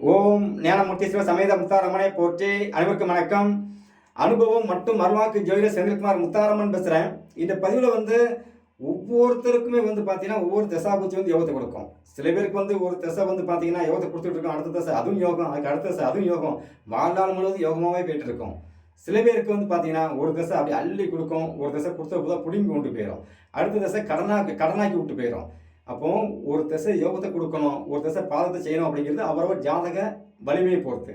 ஓம் ஞானமூர்த்தீஸ்வர சமேத முத்தாரம்மனை போற்றி அனைவருக்கும் வணக்கம். அனுபவம் மற்றும் மறுவாக்கு ஜோதிட செந்தில்குமார் முத்தாரம்மன் பேசுகிறேன் இந்த பதிவில் வந்து ஒவ்வொருத்தருக்குமே வந்து பார்த்தீங்கன்னா ஒவ்வொரு தசாபூச்சி வந்து யோகத்தை கொடுக்கும். சில பேருக்கு வந்து ஒரு தசை வந்து பார்த்தீங்கன்னா யோகத்தை கொடுத்துட்டு இருக்கோம் அடுத்த தசை அதுவும் யோகம் அதுக்கு அடுத்த தசை அதுவும் யோகம். வாழ்நாள் முழுவதும் யோகமாகவே போயிட்டு இருக்கும். சில பேருக்கு வந்து பார்த்தீங்கன்னா ஒரு தசை அப்படி அள்ளி கொடுக்கும் ஒரு தசை கொடுத்த போதா பிடுங்கி கொண்டு போயிடும் அடுத்த தசை கடனாக்கி கடனாக்கி விட்டு போயிடும் அப்போ ஒரு திசை யோகத்தை கொடுக்கணும் ஒரு திசை பாதத்தை செய்யணும் அப்படிங்கிறது அவரவர் ஜாதக வலிமையை பொறுத்து.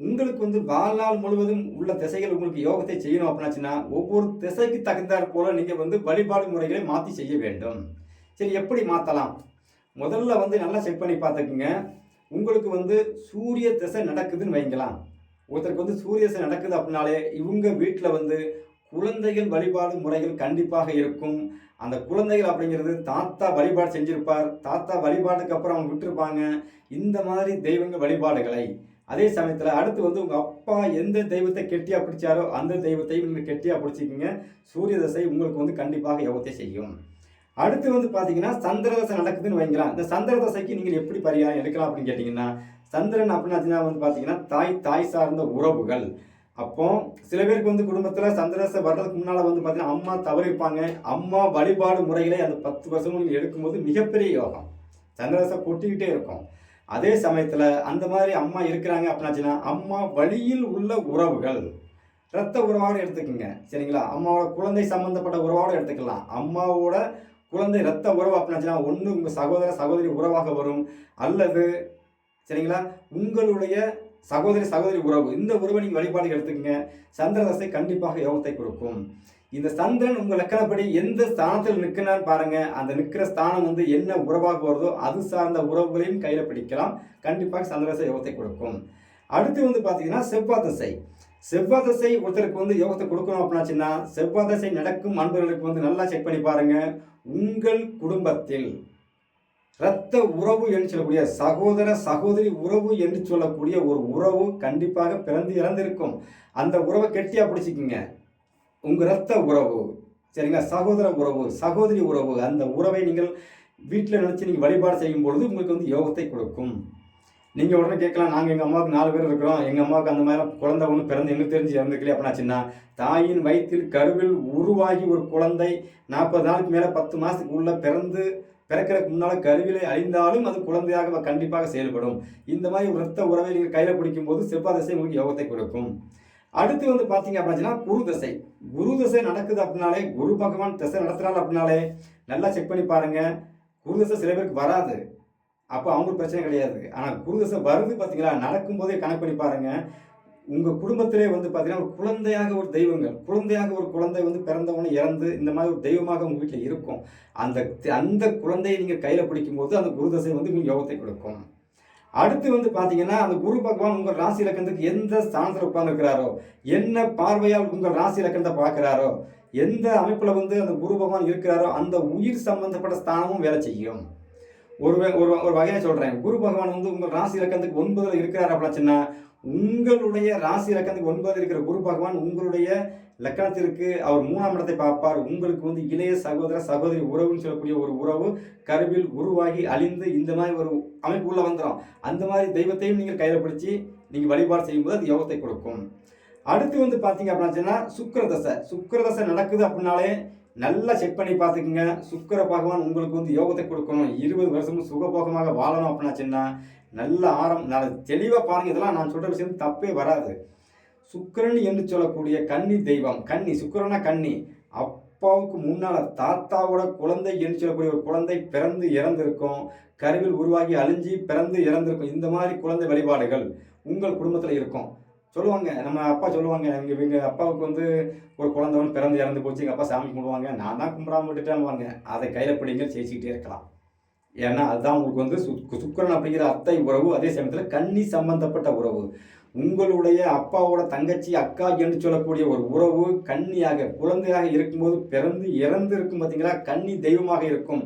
உங்களுக்கு வந்து வாழ்நாள் முழுவதும் உள்ள திசைகள் உங்களுக்கு யோகத்தை செய்யணும் அப்படின்னாச்சுன்னா ஒவ்வொரு திசைக்கு தகுந்தாற் போல நீங்கள் வந்து வழிபாடு முறைகளை மாற்றி செய்ய வேண்டும். சரி எப்படி மாற்றலாம் முதல்ல வந்து நல்லா செக் பண்ணி பார்த்துக்குங்க. உங்களுக்கு வந்து சூரிய திசை நடக்குதுன்னு வைங்களாம் ஒருத்தருக்கு வந்து சூரிய திசை நடக்குது அப்படின்னாலே இவங்க வீட்டில் வந்து குழந்தைகள் வழிபாடு முறைகள் கண்டிப்பாக இருக்கும். அந்த குழந்தைகள் அப்படிங்கிறது தாத்தா வழிபாடு செஞ்சிருப்பார். தாத்தா வழிபாட்டுக்கு அப்புறம் அவங்க விட்டுருப்பாங்க. இந்த மாதிரி தெய்வங்கள் வழிபாடுகளை. அதே சமயத்தில் அடுத்து வந்து உங்கள் அப்பா எந்த தெய்வத்தை கெட்டியாக பிடிச்சாரோ அந்த தெய்வத்தையும் நீங்கள் கெட்டியாக பிடிச்சிக்கிங்க. சூரிய தசை உங்களுக்கு வந்து கண்டிப்பாக யோகத்தை செய்யும். அடுத்து வந்து பார்த்தீங்கன்னா சந்திர தசை நடக்குதுன்னு வைங்களா இந்த சந்திர தசைக்கு நீங்கள் எப்படி பரிகாரம் எடுக்கலாம் அப்படின்னு கேட்டிங்கன்னா சந்திரன் அப்படின்னா வந்து பார்த்தீங்கன்னா தாய் தாய் சார்ந்த உறவுகள். அப்போ சில பேருக்கு வந்து குடும்பத்தில் சந்திரச வர்றதுக்கு முன்னால் வந்து பார்த்தீங்கன்னா அம்மா தவறிப்பாங்க. அம்மா வழிபாடு முறைகளை அந்த பத்து வருஷங்கள் எடுக்கும்போது மிகப்பெரிய யோகம். சந்திரசை கொட்டிக்கிட்டே இருக்கும். அதே சமயத்தில் அந்த மாதிரி அம்மா இருக்கிறாங்க அப்படின்னாச்சுன்னா அம்மா வழியில் உள்ள உறவுகள். இரத்த உறவோடு எடுத்துக்கோங்க. சரிங்களா? அம்மாவோட குழந்தை சம்மந்தப்பட்ட உறவோடு எடுத்துக்கலாம். அம்மாவோட குழந்தை ரத்த உறவு அப்படின்னாச்சுன்னா ஒன்று உங்கள் சகோதர சகோதரி உறவாக வரும். அல்லது சரிங்களா? உங்களுடைய சகோதரி சகோதரி உறவு. இந்த உறவை நீங்கள் வழிபாடு எடுத்துக்கங்க. சந்திரதசை கண்டிப்பாக யோகத்தை கொடுக்கும். இந்த சந்திரன் உங்கள் லக்கணப்படி எந்த ஸ்தானத்தில் நிற்கிறான்னு பாருங்க. அந்த நிற்கிற ஸ்தானம் வந்து என்ன உறவாக வருதோ அது சார்ந்த உறவுகளையும் கையில் பிடிக்கலாம். கண்டிப்பாக சந்திரதசை யோகத்தை கொடுக்கும். அடுத்து வந்து பார்த்தீங்கன்னா செவ்வாய் தசை. செவ்வாய் தசை ஒருத்தருக்கு வந்து யோகத்தை கொடுக்கணும் அப்படின்னாச்சுன்னா செவ்வாய் தசை நடக்கும் அன்பர்களுக்கு வந்து நல்லா செக் பண்ணி பாருங்க. உங்கள் குடும்பத்தில் இரத்த உறவு என்று சொல்லக்கூடிய சகோதர சகோதரி உறவு என்று சொல்லக்கூடிய ஒரு உறவு கண்டிப்பாக பிறந்து இறந்திருக்கும். அந்த உறவை கெட்டியாக பிடிச்சிக்கிங்க. உங்கள் இரத்த உறவு சரிங்களா? சகோதர உறவு சகோதரி உறவு அந்த உறவை நீங்கள் வீட்டில் நினச்சி நீங்கள் வழிபாடு செய்யும் பொழுது உங்களுக்கு வந்து யோகத்தை கொடுக்கும். நீங்கள் உடனே கேட்கலாம் நாங்கள் எங்கள் அம்மாவுக்கு நாலு பேர் இருக்கிறோம். எங்கள் அம்மாவுக்கு அந்த மாதிரி குழந்தை ஒன்று பிறந்து எங்களுக்கு தெரிஞ்சு இறந்துக்கலையே? அப்படின்னாச்சுன்னா தாயின் வயிற்றில் கருவில் உருவாகி ஒரு குழந்தை நாற்பது நாளுக்கு மேலே பத்து மாதத்துக்கு உள்ளே பிறந்து பிறக்கிறதுக்கு முன்னால் கருவிலை அழிந்தாலும் அது குழந்தையாக கண்டிப்பாக செயல்படும். இந்த மாதிரி இரத்த உறவை நீங்கள் கையில் பிடிக்கும் போது செவ்வாய் தசை உங்களுக்கு யோகத்தை கொடுக்கும். அடுத்து வந்து பார்த்தீங்க அப்படின்னா குரு தசை. குரு தசை நடக்குது அப்படின்னாலே குரு பகவான் தசை நடத்துறாள் அப்படின்னாலே நல்லா செக் பண்ணி பாருங்கள் குரு தசை சில பேருக்கு வராது. அப்போ அவங்களுக்கு பிரச்சனை கிடையாது. ஆனால் குரு தசை வருது பார்த்தீங்களா நடக்கும்போதே கணக்கு பண்ணி பாருங்கள் உங்கள் குடும்பத்திலே வந்து பார்த்தீங்கன்னா ஒரு குழந்தையாக ஒரு தெய்வங்கள் குழந்தையாக ஒரு குழந்தை வந்து பிறந்தவனே இறந்து இந்த மாதிரி ஒரு தெய்வமாக உங்கள் வீட்டில் இருக்கும். அந்த அந்த குழந்தையை நீங்கள் கையில் பிடிக்கும்போது அந்த குருதசை வந்து உங்களுக்கு யோகத்தை கொடுக்கும். அடுத்து வந்து பார்த்தீங்கன்னா அந்த குரு பகவான் உங்கள் ராசி இலக்கணத்துக்கு எந்த ஸ்தானத்தில் உட்கார்ந்துருக்கிறாரோ என்ன பார்வையால் உங்கள் ராசி இலக்கணத்தை பார்க்குறாரோ எந்த அமைப்பில் வந்து அந்த குரு பகவான் இருக்கிறாரோ அந்த உயிர் சம்பந்தப்பட்ட ஸ்தானமும் வேலை செய்யும். ஒரு ஒரு ஒரு வகையை சொல்கிறேன் குரு பகவான் வந்து உங்கள் ராசி இலக்கணத்துக்கு ஒன்பதில் இருக்கிறார் அப்படின்னா உங்களுடைய ராசி இலக்கணத்துக்கு ஒன்பதில் இருக்கிற குரு பகவான் உங்களுடைய லக்கணத்திற்கு அவர் மூணாம் இடத்தை பார்ப்பார். உங்களுக்கு வந்து இளைய சகோதர சகோதரி உறவுன்னு சொல்லக்கூடிய ஒரு உறவு கருவில் உருவாகி அழிந்து இந்த மாதிரி ஒரு அமைப்பு உள்ள வந்துடும் அந்த மாதிரி தெய்வத்தையும் நீங்கள் கையில் பிடிச்சி நீங்கள் வழிபாடு செய்யும்போது அது யோகத்தை கொடுக்கும். அடுத்து வந்து பார்த்தீங்க அப்படின்னா சுக்கரதசை. சுக்கரதசை நடக்குது அப்படின்னாலே நல்லா செக் பண்ணி பார்த்துக்குங்க. சுக்கர பகவான் உங்களுக்கு வந்து யோகத்தை கொடுக்கணும். இருபது வருஷமும் சுகபோகமாக வாழணும் அப்படின்னாச்சுன்னா நல்ல ஆரம் நான் தெளிவாக பாருங்கள் இதெல்லாம் நான் சொல்கிற விஷயம் தப்பே வராது. சுக்கரன் என்று சொல்லக்கூடிய கன்னி தெய்வம். கன்னி சுக்கரனா கன்னி. அப்பாவுக்கு முன்னால் தாத்தாவோட குழந்தை என்று சொல்லக்கூடிய ஒரு குழந்தை பிறந்து இறந்திருக்கும். கருவில் உருவாகி அழிஞ்சி பிறந்து இறந்திருக்கும். இந்த மாதிரி குழந்தை வழிபாடுகள் உங்கள் குடும்பத்தில் இருக்கும். சொல்லுவாங்க. நம்ம அப்பா சொல்லுவாங்க. எங்கள் எங்கள் அப்பாவுக்கு வந்து ஒரு குழந்தை பிறந்து இறந்து போச்சு. எங்கள் அப்பா சாமி கும்பிடுவாங்க. நான் தான் கும்பிடாம விட்டுட்டேன்வாங்க அதை கையில் பிடிங்க ஜெயிச்சுக்கிட்டே இருக்கலாம். ஏன்னா அதுதான் உங்களுக்கு வந்து சு சுக்கரன் அப்படிங்கிற அத்தை உறவு. அதே சமயத்தில் கன்னி சம்பந்தப்பட்ட உறவு. உங்களுடைய அப்பாவோட தங்கச்சி அக்கா என்று சொல்லக்கூடிய ஒரு உறவு கன்னியாக குழந்தையாக இருக்கும்போது பிறந்து இறந்து இருக்கும் பார்த்தீங்களா? கன்னி தெய்வமாக இருக்கும்.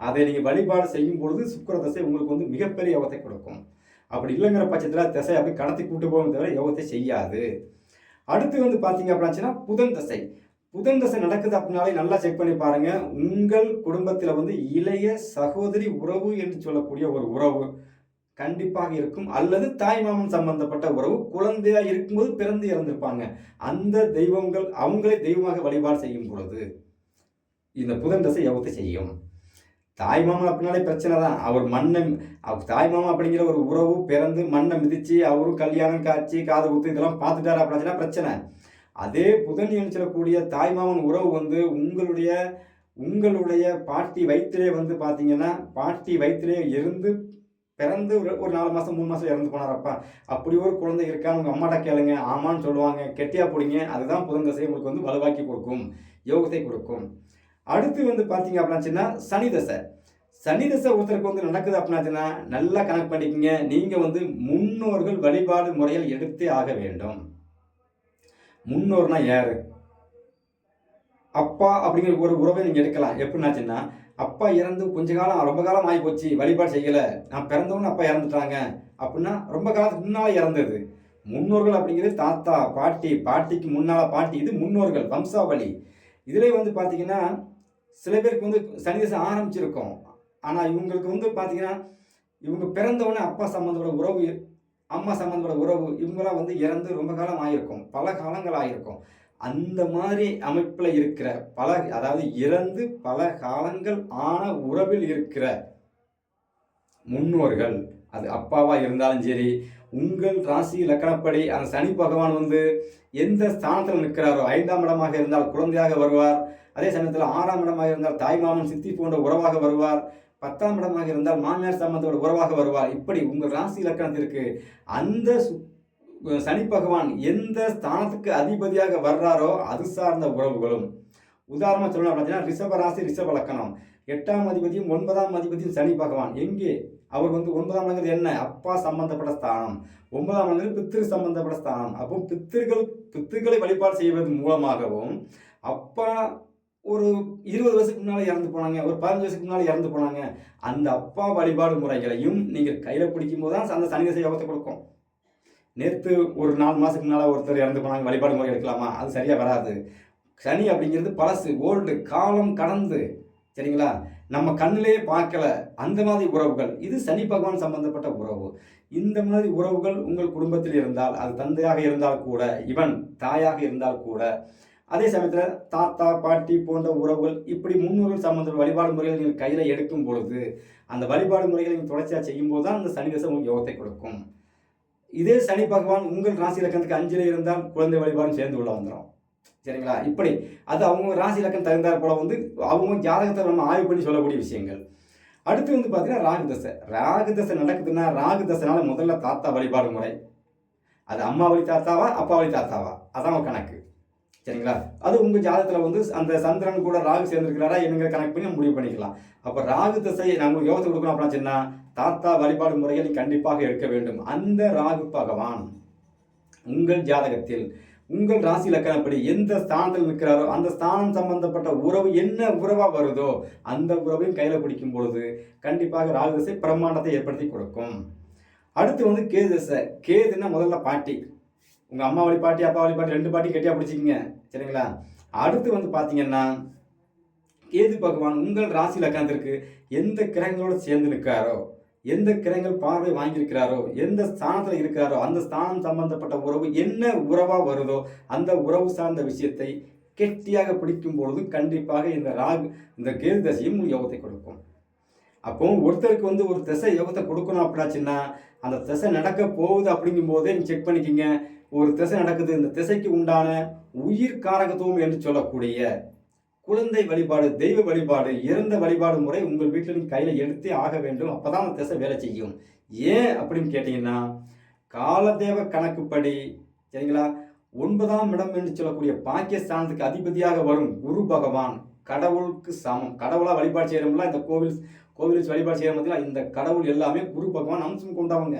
அதை நீங்கள் வழிபாடு செய்யும் பொழுது சுக்கர தசை உங்களுக்கு வந்து மிகப்பெரிய அவத்தை கொடுக்கும். அப்படி இல்லைங்கிற பட்சத்தில் திசை அப்படி கடத்தி கூட்டு போகும் தவிர யோகத்தை செய்யாது. அடுத்து வந்து பார்த்தீங்க அப்படின்னா புதன் தசை. புதன் தசை நடக்குது அப்படின்னாலே நல்லா செக் பண்ணி பாருங்க. உங்கள் குடும்பத்தில் வந்து இளைய சகோதரி உறவு என்று சொல்லக்கூடிய ஒரு உறவு கண்டிப்பாக இருக்கும். அல்லது தாய்மாமன் சம்பந்தப்பட்ட உறவு குழந்தையா இருக்கும்போது பிறந்து இறந்திருப்பாங்க. அந்த தெய்வங்கள் அவங்களே தெய்வமாக வழிபாடு செய்யும் பொழுது இந்த புதன் தசை யோகத்தை செய்யும். தாய்மாமன் அப்படின்னாலே பிரச்சனை தான் அவர் மண்ணை அவர் தாய்மாமன் அப்படிங்கிற ஒரு உறவு பிறந்து மண்ணை மிதித்து அவரும் கல்யாணம் காய்ச்சி காது குத்து இதெல்லாம் பார்த்துட்டாரு அப்படின்னா பிரச்சனை. அதே புதன் நினைச்சிடக்கூடிய தாய்மாமன் உறவு வந்து உங்களுடைய உங்களுடைய பாட்டி வயிற்றிலே வந்து பார்த்தீங்கன்னா பாட்டி வயிற்றிலே இருந்து பிறந்து ஒரு ஒரு நாலு மாதம் மூணு மாதம் இறந்து போனாரப்பா. அப்படி ஒரு குழந்தை இருக்கான்னு உங்கள் அம்மாட்ட கேளுங்க. ஆமான்னு சொல்லுவாங்க. கெட்டியா பிடிங்க. அதுதான் புதன் தசை உங்களுக்கு வந்து வலுவாக்கி கொடுக்கும். யோகத்தை கொடுக்கும். அடுத்து வந்து பார்த்தீங்க அப்படின்னாச்சுன்னா சனி தசை. சனி தசை ஒருத்தருக்கு வந்து நடக்குது அப்படின்னாச்சுன்னா நல்லா கணக்கு பண்ணிக்கோங்க. நீங்கள் வந்து முன்னோர்கள் வழிபாடு முறையில் எடுத்தே ஆக வேண்டும். முன்னோர்னா யார்? அப்பா அப்படிங்கிற ஒரு உறவை நீங்கள் எடுக்கலாம். எப்படின்னாச்சுன்னா அப்பா இறந்து கொஞ்ச காலம் ரொம்ப காலம் ஆகி போச்சு வழிபாடு செய்யலை. நான் பிறந்தவொன்னு அப்பா இறந்துட்டாங்க. அப்படின்னா ரொம்ப காலத்துக்கு முன்னால் இறந்தது. முன்னோர்கள் அப்படிங்கிறது தாத்தா பாட்டி பாட்டிக்கு முன்னால் பாட்டி இது முன்னோர்கள் வம்சாவளி. இதில் வந்து பார்த்தீங்கன்னா சில பேருக்கு வந்து சனிதசை ஆரம்பிச்சிருக்கும். ஆனால் இவங்களுக்கு வந்து பார்த்தீங்கன்னா இவங்க பிறந்தவொடனே அப்பா சம்மந்தோட உறவு அம்மா சம்மந்தோட உறவு இவங்களாம் வந்து இறந்து ரொம்ப காலம் ஆகிருக்கும் பல காலங்கள் ஆகிருக்கும் அந்த மாதிரி அமைப்பில் இருக்கிற பல அதாவது இறந்து பல காலங்கள் ஆன உறவில் இருக்கிற முன்னோர்கள் அது அப்பாவாக இருந்தாலும் சரி உங்கள் ராசி லக்கணப்படி அந்த சனி பகவான் வந்து எந்த ஸ்தானத்தில் நிற்கிறாரோ ஐந்தாம் இடமாக இருந்தால் குழந்தையாக வருவார். அதே சமயத்தில் ஆறாம் இடமாக இருந்தால் தாய்மாமன் சித்தி போன்ற உறவாக வருவார். பத்தாம் இடமாக இருந்தால் மாமியார் சம்பந்தோட உறவாக வருவார். இப்படி உங்கள் ராசி இலக்கணத்திற்கு அந்த சனி பகவான் எந்த ஸ்தானத்துக்கு அதிபதியாக வர்றாரோ அது சார்ந்த உறவுகளும். உதாரணமாக சொல்லணும் அப்படின்னா ரிஷப ராசி ரிஷப லக்கணம். எட்டாம் அதிபதியும் ஒன்பதாம் அதிபதியும் சனி பகவான். எங்கே? அவர் வந்து ஒன்பதாம் இடங்கிறது என்ன? அப்பா சம்பந்தப்பட்ட ஸ்தானம். ஒன்பதாம் இடங்கிறது பித்திரு சம்பந்தப்பட்ட ஸ்தானம். அப்போ பித்திருக்கள் பித்திருக்களை வழிபாடு செய்வதன் மூலமாகவும் அப்பா ஒரு இருபது வருஷத்துக்கு முன்னால் இறந்து போனாங்க ஒரு பதினஞ்சு வருஷத்துக்கு முன்னால் இறந்து போனாங்க. அந்த அப்பா வழிபாடு முறைகளையும் நீங்கள் கையில் பிடிக்கும் போது தான் அந்த சனி யோகத்தை கொடுக்கும். நேற்று ஒரு நாலு மாதத்துக்கு முன்னால் ஒருத்தர் இறந்து போனாங்க வழிபாடு முறை எடுக்கலாமா? அது சரியாக வராது. சனி அப்படிங்கிறது பழசு ஓல்டு காலம் கடந்து சரிங்களா? நம்ம கண்ணிலேயே பார்க்கல அந்த மாதிரி உறவுகள். இது சனி பகவான் சம்பந்தப்பட்ட உறவு. இந்த மாதிரி உறவுகள் உங்கள் குடும்பத்தில் இருந்தால் அது தந்தையாக இருந்தால் கூட இவன் தாயாக இருந்தால் கூட அதே சமயத்தில் தாத்தா பாட்டி போன்ற உறவுகள் இப்படி முன்னோர்கள் சம்பந்த வழிபாடு முறைகள் நீங்கள் கையில் எடுக்கும் பொழுது அந்த வழிபாடு முறைகளை நீங்கள் தொடர்ச்சியாக செய்யும்போது தான் அந்த சனி தசை உங்களுக்கு யோகத்தை கொடுக்கும். இதே சனி பகவான் உங்கள் ராசி இலக்கணத்துக்கு அஞ்சில் இருந்தால் குழந்தை வழிபாடும் சேர்ந்து உள்ள வந்துடும் சரிங்களா? இப்படி. அது அவங்க ராசி இலக்கம் தகுந்தார் போல வந்து அவங்க ஜாதகத்தை நம்ம ஆய்வு பண்ணி சொல்லக்கூடிய விஷயங்கள். அடுத்து வந்து பார்த்தீங்கன்னா ராகு தசை. ராகு தசை நடக்குதுன்னா ராகு தசைனால முதல்ல தாத்தா வழிபாடு முறை. அது அம்மா வழி தாத்தாவா அப்பா வழி தாத்தாவா? அதான் கணக்கு. சரிங்களா? அது உங்கள் ஜாதகத்தில் வந்து அந்த சந்திரன் கூட ராகு சேர்ந்துருக்கிறாரா என்னங்க கனெக்ட் பண்ணி முடிவு பண்ணிக்கலாம். அப்போ ராகு திசை நம்மளுக்கு யோகத்தை கொடுக்கணும் அப்படின்னா சொன்னால் தாத்தா வழிபாடு முறையில் கண்டிப்பாக எடுக்க வேண்டும். அந்த ராகு பகவான் உங்கள் ஜாதகத்தில் உங்கள் ராசி லக்கணப்படி எந்த ஸ்தானத்தில் நிற்கிறாரோ அந்த ஸ்தானம் சம்பந்தப்பட்ட உறவு என்ன உறவாக வருதோ அந்த உறவையும் கையில் பிடிக்கும் பொழுது கண்டிப்பாக ராகு திசை பிரம்மாண்டத்தை ஏற்படுத்தி கொடுக்கும். அடுத்து வந்து கேது தசை. கேதுன்னா முதல்ல பாட்டி. உங்கள் அம்மா வழி பாட்டி அப்பா வழி பாட்டி ரெண்டு பாட்டி கெட்டியாக பிடிச்சிக்கிங்க. சரிங்களா? அடுத்து வந்து பார்த்தீங்கன்னா கேது பகவான் உங்கள் ராசி உட்காந்துருக்கு எந்த கிரகங்களோடு சேர்ந்து நிற்காரோ எந்த கிரகங்கள் பார்வை வாங்கியிருக்கிறாரோ எந்த ஸ்தானத்தில் இருக்கிறாரோ அந்த ஸ்தானம் சம்பந்தப்பட்ட உறவு என்ன உறவாக வருதோ அந்த உறவு சார்ந்த விஷயத்தை கெட்டியாக பிடிக்கும் பொழுது கண்டிப்பாக இந்த ராகு இந்த கேது தசையும் யோகத்தை கொடுக்கும். அப்போ ஒருத்தருக்கு வந்து ஒரு திசை யோகத்தை கொடுக்கணும் அப்படின்னாச்சுன்னா அந்த திசை நடக்க போகுது அப்படிங்கும் போதே நீங்கள் செக் பண்ணிக்கிங்க. ஒரு திசை நடக்குது. இந்த திசைக்கு உண்டான உயிர் காரகத்துவம் என்று சொல்லக்கூடிய குழந்தை வழிபாடு தெய்வ வழிபாடு இறந்த வழிபாடு முறை உங்கள் வீட்டில் நீங்கள் கையில் எடுத்தே ஆக வேண்டும். அப்போ தான் அந்த திசை வேலை செய்யும். ஏன் அப்படின்னு கேட்டிங்கன்னா காலதேவ கணக்குப்படி சரிங்களா? ஒன்பதாம் இடம் என்று சொல்லக்கூடிய பாகிஸ்தானத்துக்கு அதிபதியாக வரும் குரு பகவான் கடவுளுக்கு சமம். கடவுளாக வழிபாடு செய்கிறோம்ல இந்த கோவில் கோவில் வழிபாடு செய்கிற இந்த கடவுள் எல்லாமே குரு பகவான் அம்சம் கொண்டவங்க.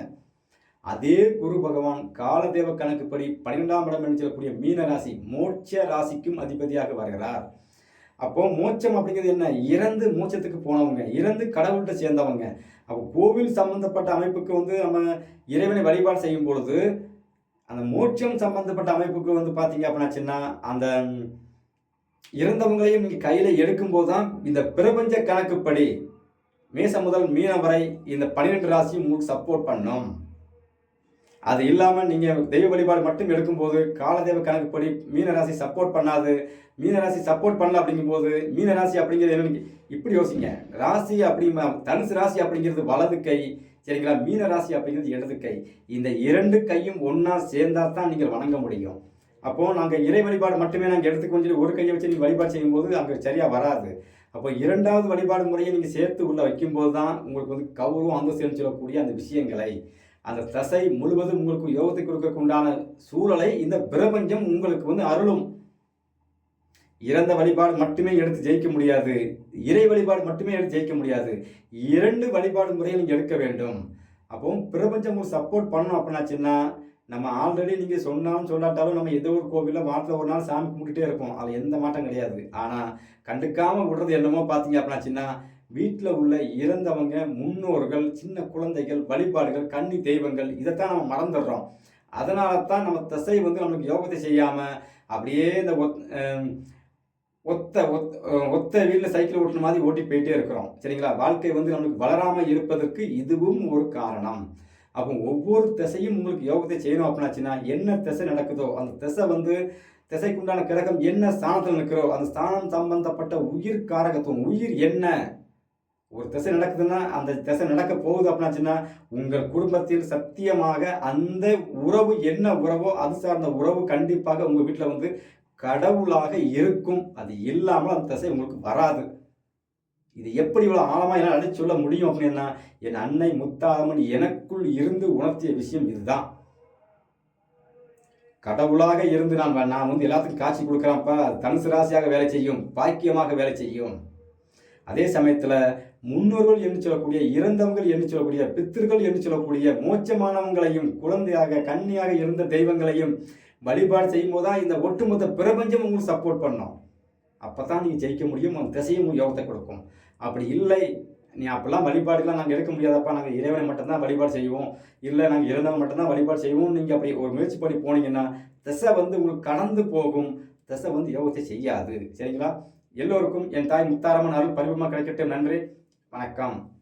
அதே குரு பகவான் காலதேவ கணக்குப்படி பன்னிரெண்டாம் இடம் என்று சொல்லக்கூடிய மீன ராசி மோட்ச ராசிக்கும் அதிபதியாக வருகிறார். அப்போ மோட்சம் அப்படிங்கிறது என்ன? இறந்து மோட்சத்துக்கு போனவங்க இறந்து கடவுள்கிட்ட சேர்ந்தவங்க. அப்போ கோவில் சம்பந்தப்பட்ட அமைப்புக்கு வந்து நம்ம இறைவனை வழிபாடு செய்யும் பொழுது அந்த மோட்சம் சம்பந்தப்பட்ட அமைப்புக்கு வந்து பார்த்தீங்க அப்படின்னாச்சுன்னா அந்த இறந்தவங்களையும் நீங்கள் கையில் எடுக்கும்போது தான் இந்த பிரபஞ்ச கணக்குப்படி மேசம் முதல் மீனம் வரை இந்த பன்னிரெண்டு ராசியும் உங்களுக்கு சப்போர்ட் பண்ணும். அது இல்லாமல் நீங்கள் தெய்வ வழிபாடு மட்டும் எடுக்கும்போது காலதேவ கணக்குப்படி மீனராசி சப்போர்ட் பண்ணாது. மீனராசி சப்போர்ட் பண்ணல அப்படிங்கும்போது மீனராசி அப்படிங்கிறது என்னன்னு இப்படி யோசிங்க. ராசி அப்படி தனுசு ராசி அப்படிங்கிறது வலது கை சரிங்களா? மீன ராசி அப்படிங்கிறது இடது கை. இந்த இரண்டு கையும் ஒன்றா சேர்ந்தா தான் நீங்கள் வணங்க முடியும். அப்போது நாங்கள் இறை வழிபாடு மட்டுமே நாங்கள் எடுத்துக்கொண்டு சொல்லி ஒரு கையை வச்சு நீங்கள் வழிபாடு செய்யும்போது அங்கே சரியாக வராது. அப்போ இரண்டாவது வழிபாடு முறையை நீங்கள் சேர்த்து உள்ளே வைக்கும்போது தான் உங்களுக்கு வந்து கௌரவம் அந்தஸ்து சொல்லக்கூடிய அந்த விஷயங்களை அந்த தசை முழுவதும் உங்களுக்கு யோகத்தை கொடுக்கறதுக்கு உண்டான சூழலை இந்த பிரபஞ்சம் உங்களுக்கு வந்து அருளும். இறந்த வழிபாடு மட்டுமே எடுத்து ஜெயிக்க முடியாது. இறை வழிபாடு மட்டுமே எடுத்து ஜெயிக்க முடியாது. இரண்டு வழிபாடு முறையை நீங்கள் எடுக்க வேண்டும். அப்போ பிரபஞ்சம் ஒரு சப்போர்ட் பண்ணணும் அப்படின்னாச்சுன்னா நம்ம ஆல்ரெடி நீங்கள் சொன்னாலும் சொல்லாட்டாலும் நம்ம ஏதோ ஒரு கோவிலில் வாரத்தில் ஒரு நாள் சாமி கும்பிட்டுட்டே இருப்போம். அதில் எந்த மாற்றம் கிடையாது. ஆனால் கண்டுக்காமல் விடுறது என்னமோ பார்த்தீங்க அப்படின்னாச்சுன்னா வீட்டில் உள்ள இறந்தவங்க முன்னோர்கள் சின்ன குழந்தைகள் வழிபாடுகள் கன்னி தெய்வங்கள் இதைத்தான் நம்ம மறந்துடுறோம். அதனால தான் நம்ம தசை வந்து நம்மளுக்கு யோகத்தை செய்யாமல் அப்படியே இந்த ஒத் ஒத்த ஒத் ஒத்த வீட்டில் சைக்கிள் ஓட்டுற மாதிரி ஓட்டி போயிட்டே இருக்கிறோம். சரிங்களா? வாழ்க்கை வந்து நம்மளுக்கு வளராமல் இருப்பதற்கு இதுவும் ஒரு காரணம். அப்போ ஒவ்வொரு திசையும் உங்களுக்கு யோகத்தை செய்யணும் அப்படின்னாச்சுன்னா என்ன திசை நடக்குதோ அந்த திசை வந்து திசைக்குண்டான கிரகம் என்ன ஸ்தானத்தில் நிற்கிறோ அந்த ஸ்தானம் சம்பந்தப்பட்ட உயிர் காரகத்துவம் உயிர் என்ன? ஒரு திசை நடக்குதுன்னா அந்த திசை நடக்க போகுது அப்படின்னாச்சுன்னா உங்கள் குடும்பத்தில் சத்தியமாக அந்த உறவு என்ன உறவோ அது சார்ந்த உறவு கண்டிப்பாக உங்கள் வீட்டில் வந்து கடவுளாக இருக்கும். அது இல்லாமல் அந்த திசை உங்களுக்கு வராது. இது எப்படி இவ்வளோ ஆழமாக என்னால் அடிச்சு சொல்ல முடியும் அப்படின்னா என் அன்னை முத்தாதமன் எனக்குள் இருந்து உணர்த்திய விஷயம் இதுதான். கடவுளாக இருந்து நான் நான் வந்து எல்லாத்துக்கும் காட்சி கொடுக்குறேன்ப்பா. தனுசு ராசியாக வேலை செய்யும் பாக்கியமாக வேலை செய்யும். அதே சமயத்தில் முன்னோர்கள் என்று சொல்லக்கூடிய இறந்தவங்கள் என்று சொல்லக்கூடிய பித்திருக்கள் என்று சொல்லக்கூடிய மோச்சமானவங்களையும் குழந்தையாக கன்னியாக இருந்த தெய்வங்களையும் வழிபாடு செய்யும் போது தான் இந்த ஒட்டுமொத்த பிரபஞ்சம் உங்களுக்கு சப்போர்ட் பண்ணும். அப்போ தான் நீங்கள் ஜெயிக்க முடியும் அந்த திசையும் யோகத்தை கொடுக்கும். அப்படி இல்லை நீ அப்போல்லாம் வழிபாடுலாம் நாங்கள் எடுக்க முடியாதப்பா. நாங்கள் இறைவனை மட்டும்தான் வழிபாடு செய்வோம். இல்லை நாங்கள் இறந்தவங்க மட்டும்தான் வழிபாடு செய்வோம் நீங்கள் அப்படி ஒரு முயற்சி பண்ணி போனீங்கன்னா திசை வந்து உங்களுக்கு கடந்து போகும். திசை வந்து யோகத்தை செய்யாது. சரிங்களா? எல்லோருக்கும் என் தாய் முத்தாரம்மன் அருள் பரிபமாக கிடைக்கட்டும். நன்றி. வணக்கம்.